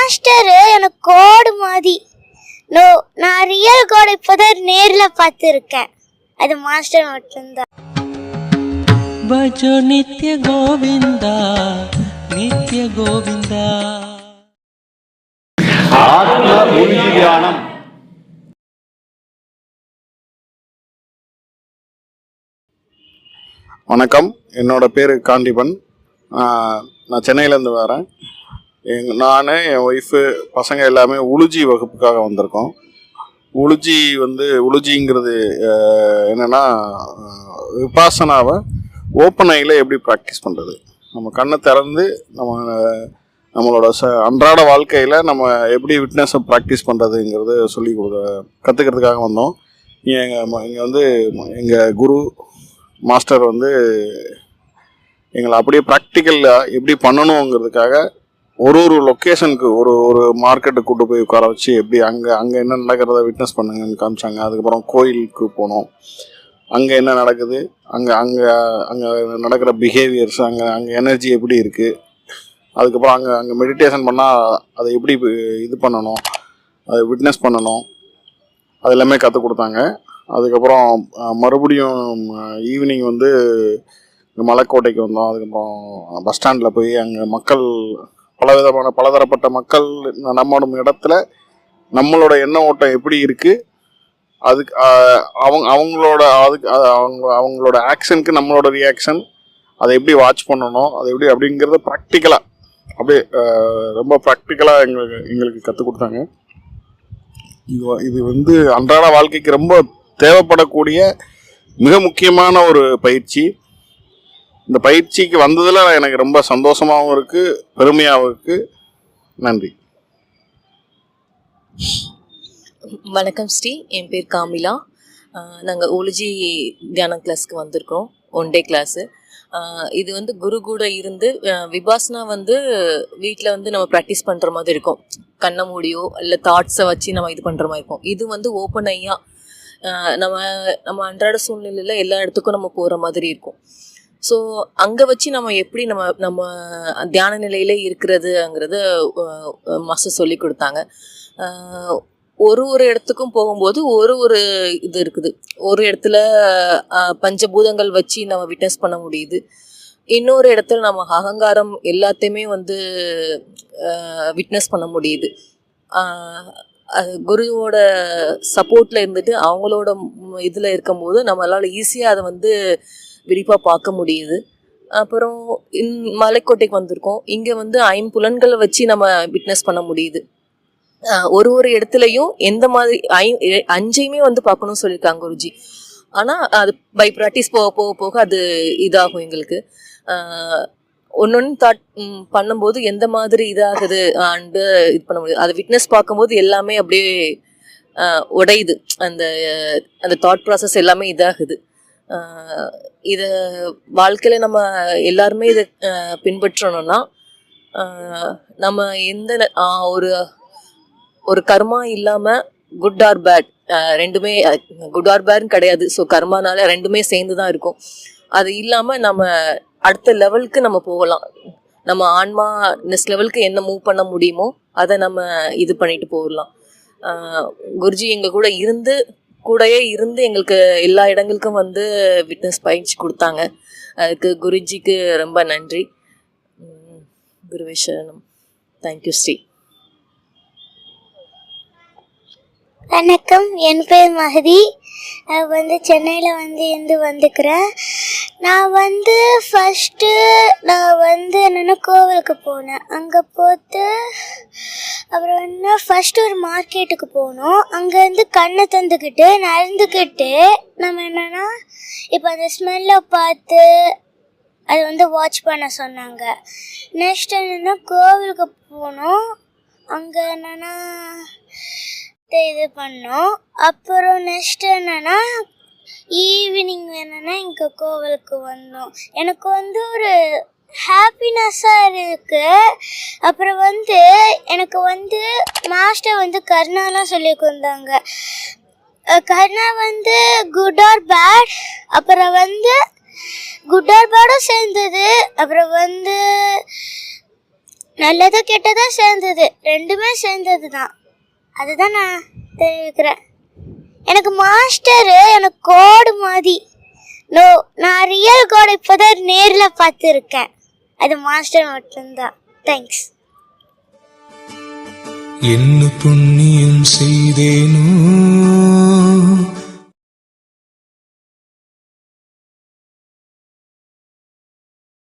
Master எனக்கு கோடு மாதிரி. No நான் ரியல் கோடு இப்போதான் நேரில் பார்த்துருக்கேன். அது மாஸ்டர் மட்டும்தான். பஜோ நித்ய கோவிந்தா நித்ய கோவிந்தா. ஆத்ம வணக்கம். என்னோட பேர் காண்டிபன் நான் சென்னையிலேருந்து வரேன். எங் நான் என் ஒய்ஃபு பசங்க எல்லாமே உளுஜி வகுப்புக்காக வந்திருக்கோம். உளுஜி வந்து உளுஜிங்கிறது என்னென்னா விபாசனாவை ஓப்பன் ஐயில் எப்படி ப்ராக்டிஸ் பண்ணுறது நம்ம கண்ணை திறந்து நம்ம நம்மளோட ச அன்றாட வாழ்க்கையில் நம்ம எப்படி விட்னஸை ப்ராக்டிஸ் பண்ணுறதுங்கிறத சொல்லி கொடுக்க கற்றுக்கிறதுக்காக வந்தோம். எங்கள் இங்கே வந்து எங்கள் குரு மாஸ்டர் வந்து எங்களை அப்படியே ப்ராக்டிக்கலாக எப்படி பண்ணணுங்கிறதுக்காக ஒரு ஒரு லொக்கேஷனுக்கு ஒரு ஒரு மார்க்கெட்டுக்கு கூட்டு போய் உட்கார வச்சு எப்படி அங்கே அங்கே என்ன நடக்கிறத விட்னஸ் பண்ணுங்கன்னு காமிச்சாங்க. அதுக்கப்புறம் கோயிலுக்கு போனோம். அங்கே என்ன நடக்குது? அங்கே அங்கே அங்கே நடக்கிற பிஹேவியர்ஸ் அங்கே அங்கே எனர்ஜி எப்படி இருக்குது அதுக்கப்புறம் அங்கே அங்கே மெடிடேஷன் பண்ணால் அதை எப்படி இது பண்ணணும்? அதை விட்னஸ் பண்ணணும்? அது எல்லாமே கற்றுக் கொடுத்தாங்க. அதுக்கப்புறம் மறுபடியும் ஈவினிங் வந்து மலைக்கோட்டைக்கு வந்தோம். அதுக்கப்புறம் பஸ் ஸ்டாண்டில் போய் அங்கே மக்கள் பலவிதமான பலதரப்பட்ட மக்கள் நம்மளும் இடத்துல நம்மளோட எண்ண ஓட்டம் எப்படி இருக்குது அதுக்கு அவங்க அவங்களோட அதுக்கு அவங்க அவங்களோட ஆக்ஷனுக்கு நம்மளோட ரியாக்ஷன் அதை எப்படி வாட்ச் பண்ணணும்? அதை எப்படி அப்படிங்கிறத ப்ராக்டிக்கலாக அப்படியே ரொம்ப ப்ராக்டிக்கலாக எங்களுக்கு எங்களுக்கு கற்றுக் கொடுத்தாங்க. இது இது வந்து அன்றாட வாழ்க்கைக்கு ரொம்ப தேவைப்படக்கூடிய மிக முக்கியமான ஒரு பயிற்சி. இந்த பயிற்சிக்கு வந்ததில் எனக்கு ரொம்ப சந்தோஷமாகவும் இருக்குது பெருமையாகவும் இருக்குது நன்றி. வணக்கம் ஸ்ரீ என் பேர் காமிலா. நாங்கள் ஓலஜி தியான கிளாஸ்க்கு வந்திருக்கோம் ஒன் டே கிளாஸு இது வந்து குரு கூட இருந்து விபாசனா வந்து வீட்டில் வந்து நம்ம ப்ராக்டிஸ் பண்ணுற மாதிரி இருக்கும். கண்ணை மூடியோ இல்லை தாட்ஸை வச்சு நம்ம இது பண்ணுற மாதிரி இருக்கும். இது வந்து ஓப்பன் ஐயா நம்ம நம்ம அன்றாட சூழ்நிலையில் எல்லா இடத்துக்கும் நம்ம போகிற மாதிரி இருக்கும். ஸோ அங்கே வச்சு நம்ம எப்படி நம்ம நம்ம தியான நிலையிலே இருக்கிறதுங்கிறத மாஸ்டர் சொல்லி கொடுத்தாங்க. ஒரு ஒரு இடத்துக்கும் போகும்போது ஒரு ஒரு இது இருக்குது. ஒரு இடத்துல பஞ்சபூதங்கள் வச்சு நம்ம விட்னஸ் பண்ண முடியுது. இன்னொரு இடத்துல நம்ம அகங்காரம் எல்லாத்தையுமே வந்து விட்னஸ் பண்ண முடியுது. அது குருவோட சப்போர்ட்டில் இருந்துட்டு அவங்களோட இதில் இருக்கும்போது நம்மளால் ஈஸியாக அதை வந்து விரிவாக பார்க்க முடியுது. அப்புறம் இந் மலைக்கோட்டைக்கு வந்திருக்கோம். இங்கே வந்து ஐம்புலன்களை வச்சு நம்ம விட்னஸ் பண்ண முடியுது. ஒரு ஒரு இடத்துலையும் எந்த மாதிரி ஐ அஞ்சையுமே வந்து பார்க்கணும்னு சொல்லியிருக்காங்க குருஜி. ஆனால் அது பை ப்ராக்டிஸ் போக போக போக அது இதாகும் எங்களுக்கு. ஒன்று தாட் பண்ணும்போது எந்த மாதிரி இதாகுது அண்டு இது பண்ண முடியுது. அதை விட்னஸ் பார்க்கும்போது எல்லாமே அப்படியே உடையுது. அந்த அந்த தாட் ப்ராசஸ் எல்லாமே இதாகுது. இதை வாழ்க்கையில் நம்ம எல்லாருமே இதை பின்பற்றணும்னா நம்ம எந்த ந- ஒரு ஒரு கர்மா இல்லாமல் குட் ஆர் பேட் ரெண்டுமே குட் ஆர் பேட்னு கிடையாது. ஸோ கர்மானால ரெண்டுமே சேர்ந்து தான் இருக்கும். அது இல்லாமல் நம்ம அடுத்த லெவலுக்கு நம்ம போகலாம். நம்ம ஆன்மா நெக்ஸ்ட் லெவலுக்கு என்ன மூவ் பண்ண முடியுமோ அதை நம்ம இது பண்ணிட்டு போகலாம் குருஜி எங்கள் கூட இருந்து கூடயே இருந்து எங்களுக்கு எல்லா இடங்களுக்கும் வந்து விட்னஸ் பயிற்சி கொடுத்தாங்க. அதுக்கு குருஜிக்கு ரொம்ப நன்றி. குருவேஸ்வரனும் தேங்க்யூ ஸ்ரீ. வணக்கம். என் பேர் மகதி. நான் வந்து சென்னையில் வந்து இருந்து வந்துக்கிறேன். நான் வந்து ஃபஸ்ட்டு நான் வந்து என்னென்னா கோவிலுக்கு போனேன். அங்கே போட்டு அப்புறம் வந்து ஃபர்ஸ்ட் ஒரு மார்க்கெட்டுக்கு போனோம். அங்கேருந்து கண்ணை தந்துக்கிட்டு நடந்துக்கிட்டு நம்ம என்னென்னா இப்போ அந்த ஸ்மெல்லை பார்த்து அது வந்து வாட்ச் பண்ண சொன்னாங்க. நெக்ஸ்ட் என்னென்னா கோவிலுக்கு போனோம். அங்கே என்னென்னா இது பண்ணோம். அப்புறம் நெக்ஸ்ட் என்னென்னா ஈவினிங் என்னென்னா இங்கே கோவிலுக்கு வந்தோம். எனக்கு வந்து ஒரு ஹாப்பினஸ்ஸாக இருக்கு. அப்புறம் வந்து எனக்கு வந்து மாஸ்டர் வந்து கர்ணாலாம் சொல்லி கொடுத்தாங்க. கர்ணா வந்து குட் ஆர் பேட் அப்புறம் வந்து குட் ஆர் பேடும் சேர்ந்தது. அப்புறம் வந்து நல்லதோ கெட்டதும் சேர்ந்தது. ரெண்டுமே சேர்ந்தது தான் அதுதான் நான் தெரிவிக்கிறேன். எனக்கு மாஸ்டர் எனக்கு கோடு மாதிரி. நோ நான் ரியல் கோடை இப்போதான் நேரில் பார்த்துருக்கேன். அது மாஸ்டர் மட்டும்தான் தேங்க்ஸ் என்ன புண்ணியம் செய்தேனோ?